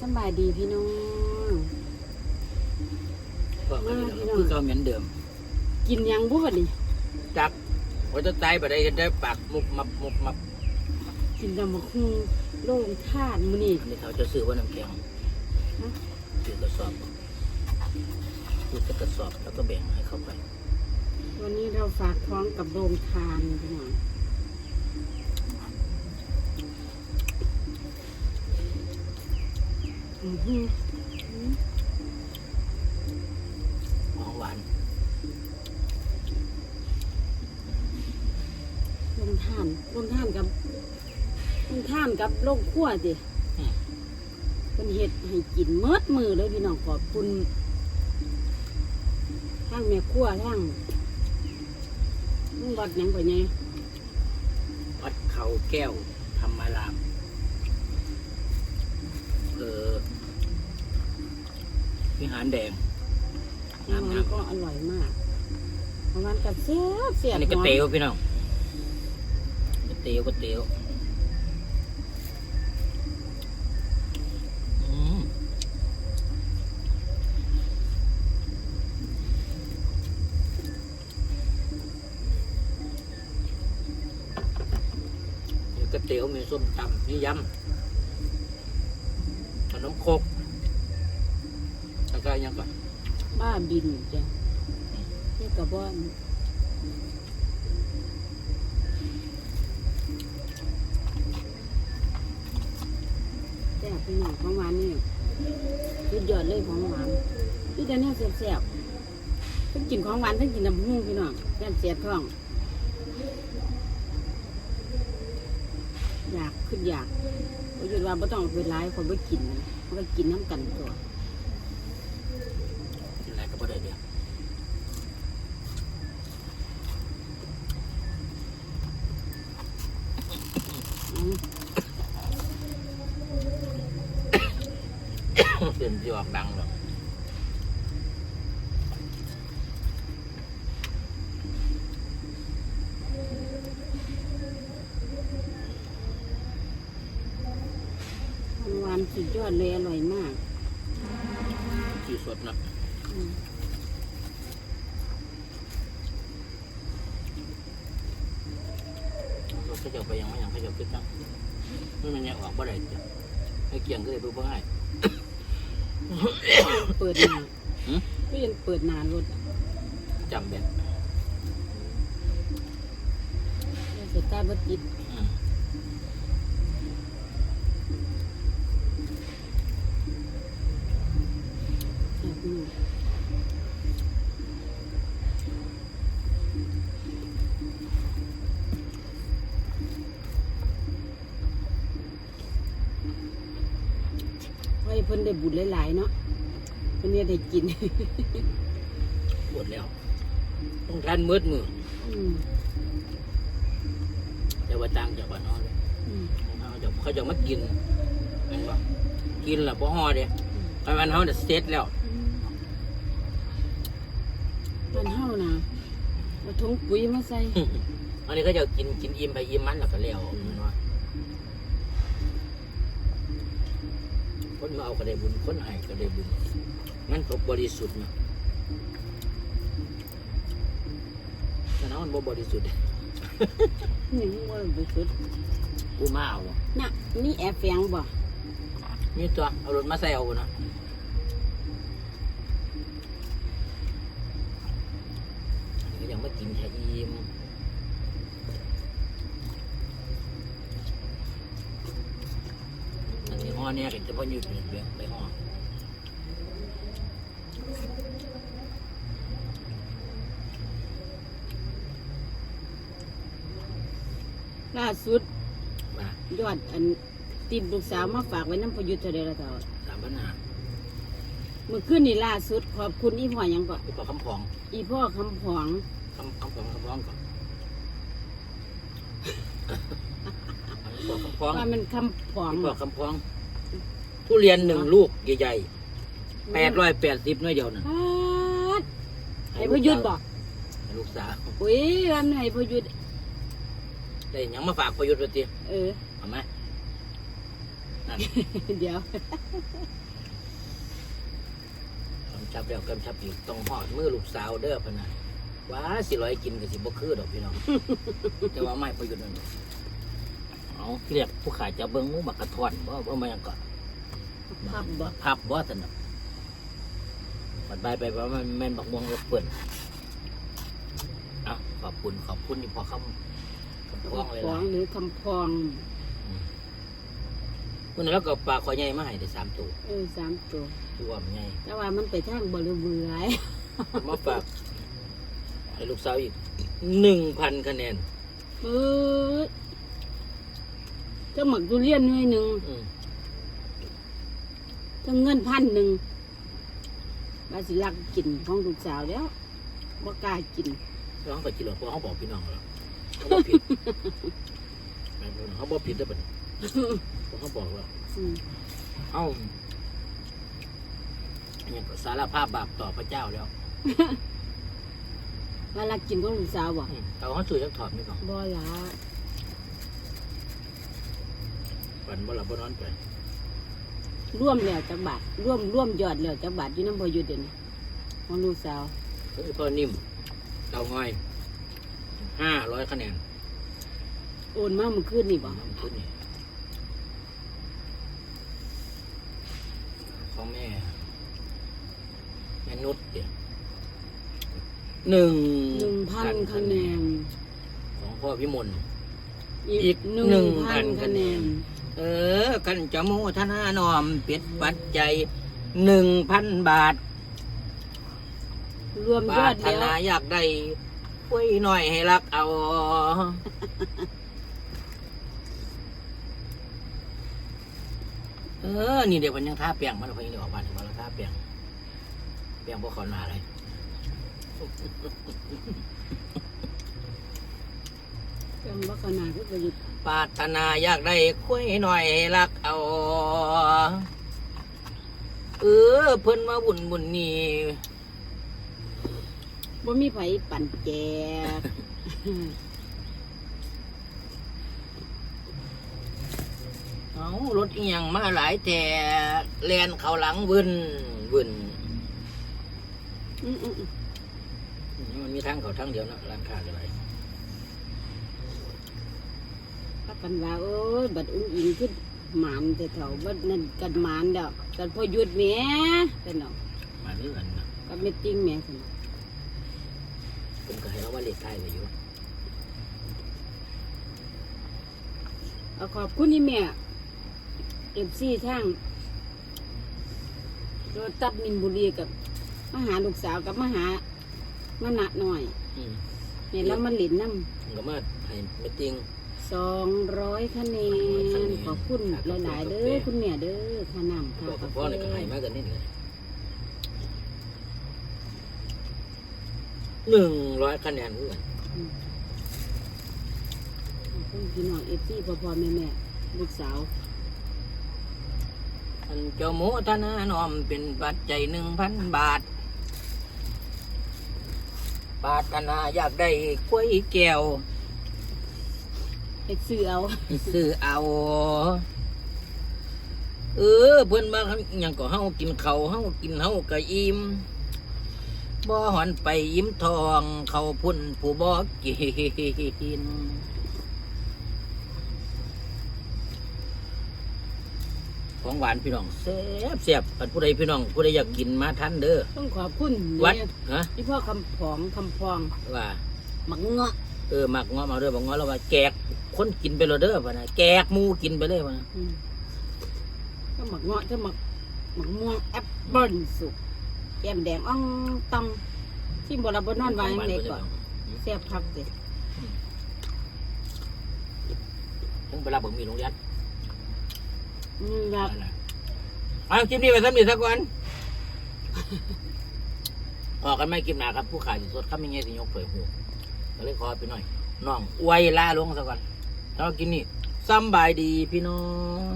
สำบายดีพี่น้องก็ไม่ได้หรอกคือเขาเหมือนเดิม กินหยังบุบนี่จักว่าจะตายไปได้กันได้ปากมุบมับมุบมับกินดำบักฮุงโล่งทานมื้อนี้อันนี้เขาจะซื้อว่าน้ำแข็งซื้อกระสอบซื้อกระสอบแล้วก็แบ่งให้เขาไป วันนี้เราฝากท้องกับโรงทานพี่น้อง ของหวานโรงทานโรงทานกับโรงทานกับโรงครัวสิเป็นเห็ดให้กินเมิดมือเลยพี่น้องขอบคุณทั้งแม่ครัวทั้งลุงวัดหยังไปไงวัดเขาแก้วธรรมารามเออ วิหารแดงน้ำมันก็อร่อยมากเพราะวันกับเสียบเสียบอันนี้ก็หมเตียวพี่น้องก็เตียวก็เตียวอืมมีก๋วยเตี๋ยวมีส้มตำมียำขนมครกแล้วก็ ยังก่อนบ้าบินจ้ะนี่กับว่าแต่บพี่น้องของหวานนี่สุดยอดเลยของหวานพี่เดี๋ยวนี้แซ่บๆทั้งกินของหวานทั้งกินน้ำหูพี่น้องแซ่บเสียท้อง อยากขึ้นอยากเพระยุดว่าไม่ต้องเอาไปร้ายคนไม่กินมันก็กินน้ำกันตัว กินอะไรก็บ่ได้เดียว อืม เดินที่ออกดังหรอกของหวานสุดยอดเลยอร่อยมากที่สดนะอืมรถเขาจะไปยังไม่ยังเขาจะขึ้นจังไม่มันยังออกบ่ได้จ้ะให้เกี่ยงก็เลยเพิ่งให้ เปิดหนาหืมก็ยังเปิดหนารถจำแบบเสร็จตาร์บัติด ไว้เพิ่นได้บุญหลายๆเนาะเพิ่นเนี่ยได้กิน ปวดแล้ว ต้องการมืดมืออืมแต่ว่าตังจากบ้านนอนเลยอืมเขาจะเขาจะมากินเห็นปะกินและบ่ห่อเด้ไปวันเขาจะเสร็จแล้วมันเฮานะเอาถุงปุ๋ยมาใส่ อันนี้เขาจะกินกินอิ่มไปอิ่มมันแล้วก็แล้วเห็ คนมาเอาก็ได้บุญ คนให้ก็ได้บุญงั้นเขาบริสุทธิ์นะแต่น้ำมันบ่บริสุทธิ์นี่มันว่าไปสุดกูมาเอาน่ะนี่แอบแฝงบ่มีตัวเอารถมาใส่เอานะก็ยังไม่กินแค่อิ่มอันนี้ห่อ เนี่ยก็จะพ่อยืดเบียไปห่อล่าสุด ยอดอันติดลูกสาวมาฝากไว้น้ำพยุทธ์เท่าใดละเท่าสามปัญหาเมื่อคืนนี่ล่าสุด ขอบคุณอีพ่อยังก่อนไปขอคำพองอีพ่อคำผองคำคำพองคำพองก่อนขอคำพองว่ามันคำผองขอคำพอง ทุเรียนหนึ่งลูกใหญ่ๆแปดร้อยแปดสิบน้อยเดียวน่ะปาดให้พยุทธ์บอกให้ลูกสาวอุ้ยวันให้พยุทธ์ได้หยังมาฝากประยุทธ์ไปตีเออเอาไหมนั่นเดี๋ยวกำชับแล้วกำชับอีกต้องหอดมือลูกสาวเด้อพะนะว้าสิร้อยกินก็สิบ่คือดอกพี่น้องแต่ว่าไม่ประยุทธ์นั่นเอาเรียกผู้ขายจะเบิ่งหมูบักกระทอนบ่บ่มาหยังก่อน พับบ่พับบ่สนอกมันไปไปว่ามันแม่นบักม่วงรบเปิ้นเอาขอบคุณขอบคุณที่พอคำคำพ้องเลยขอล่ะงหรือคำพองคุณแล้วก็ปลาคอใหญ่มาให้ได้สามตัวเออสามตัว ตัวมันใหญ่แต่ว่ามันไปทางบริเวณมาฝากให้ลูกสาวอีกหนึ่งพันคะแนนเออก็หมักทุเรียนหน่วยหนึ่งอืม ก็เงินพันหนึ่งบาสิลักกินของลูกสาวแล้วบ่กล้ากินน้องก็จิรอเพราะเขาบอกพี่น้องแล้วเขาบอกผิดแม่นบ่เขาบอกผิดได้ปะเนี่ยเพราะเขาบอกว่าอืมเอ้าเนี่ยก็สารภาพบาปต่อพระเจ้าแล้วว่าลักกินของลูกสาวบ่อืมเอาเขาสื่อจักถอดไม่ก่อนบ่ละฝันบ่หลับบ่นอนไป ร่วมแล้วจักบาทร่วมร่วมยอดแล้วจักบาทอยู่น้ำบ่อยู่เดี๋ยวนี้ของลูกสาวก็คือพ่อนิ่มเตาง่อยห้าร้อยคะแนนโอนมาเมื่อคืนนี่บ่น้ำขึ้นนี่ของแม่แม่นุชเดียวหนึ่งหนึ่งพันคะแนนของพ่อพิมลอีอีกกหหนึ่นึ่งงพัพันนคะคะแนแนนน เออกันจะโมทนานอมเป็ดปัจจัยหนึ่งพันบาทรวมปรารยอดถแล้วนาอยากได้ไว้หน่อยให้รักเอา เออ นี่เดี๋ยวมันยังท่าเปียงมันพอยังเดี๋ยวออกบ้านถึงวันละท่าเปียงเปียงพวกขอนมาเลย เพิ่นบ่ขนาดก็ไปอยู่ปรารถนาอยากได้คุยหน่อยให้รักเอา เออ เพิ่นมาบุญบุญนี่บ่มีไผปั่นแจกเอารถอีหยังมาหลายแต่แลนเขาหลังวึนวึนอืมอืมอืมมันมีทางเขาทางเดียวนะร้านค้าอะไร พักกันว่าโอ้ยบัดอุ้งอิงขึ้นหมานแต่เฒ่าบัดนั่นกันหมานดอกกันพอหยุดแหม่เป็นเนาะมาเรื่อนนะก็ไม่ติ้งแหม่ซั่นผมก็ให้เราว่าเลขท้ายไปอยู่เอาขอบคุณนี่แม่ FC ทางรถตัดมินบุรีกับมาหาลูกสาวกับมาหามานะหน่อยอืมเห็นแล้วมันหลินน้ผมก็มาให้ไม่ติงำ สองร้อยคะแนนขอบคุณหลายๆเด้อคุณแม่เด้อค่าน้ำค่าบอกกาแฟพ่อในอยก็ให้มากกันนิดเลยหนึ่งร้อยคะแนนเพื่อนขอบคุณพี่น้องเอฟซีพ่อพ่อแม่แม่ลูกสาวอันเจ้าโมทนาน้อมเป็นปัจจัยหนึ่งพันบาทปรารถนาอยากได้กล้วยแก้ว ไปซื้อเอาซื้อเอา เออ เพื่อนมาอหยังก็เฮากินเขาวเฮากินเฮาก็อิ่มบ่หอนไปยิ้มทอง เขาพุ่นผู้บ่กินของหวานพี่น้องแซ่บแซ่บอันผู้ใดพี่น้องผู้ใดอยากกินมาทันเด้อต้องขอบคุณวัดเนี่ยฮะที่พ่อคำผองคำพองว่าหมักเงาะเออหมักง้อมาเด้อบอกง้อแล้วว่าแกก คนกินไปเลยเด้อพะนะแกกหมูกินไปเลยพะนะอืมก็หมักเงาะถ้าหมักหมักม่วงแอปเปิ้ลสุกแก้มแดงอ่องตองที่บราบนอนวางเล็กก่อนแซ่บพักเด็ดถึงเวลาผมมีโรงเรียนอืมครับนั่นน่ะเอาคลิปนี้ไปสักนิดสักวันออกกันไม่คลิปหนาครับ ผู้ขายสิสดครับไม่ไงสิยกเผยหูก็เลยขอไปหน่อยน้องอวยลาลงสักก่อน แล้วกินนี่สำบายดีพี่น้อง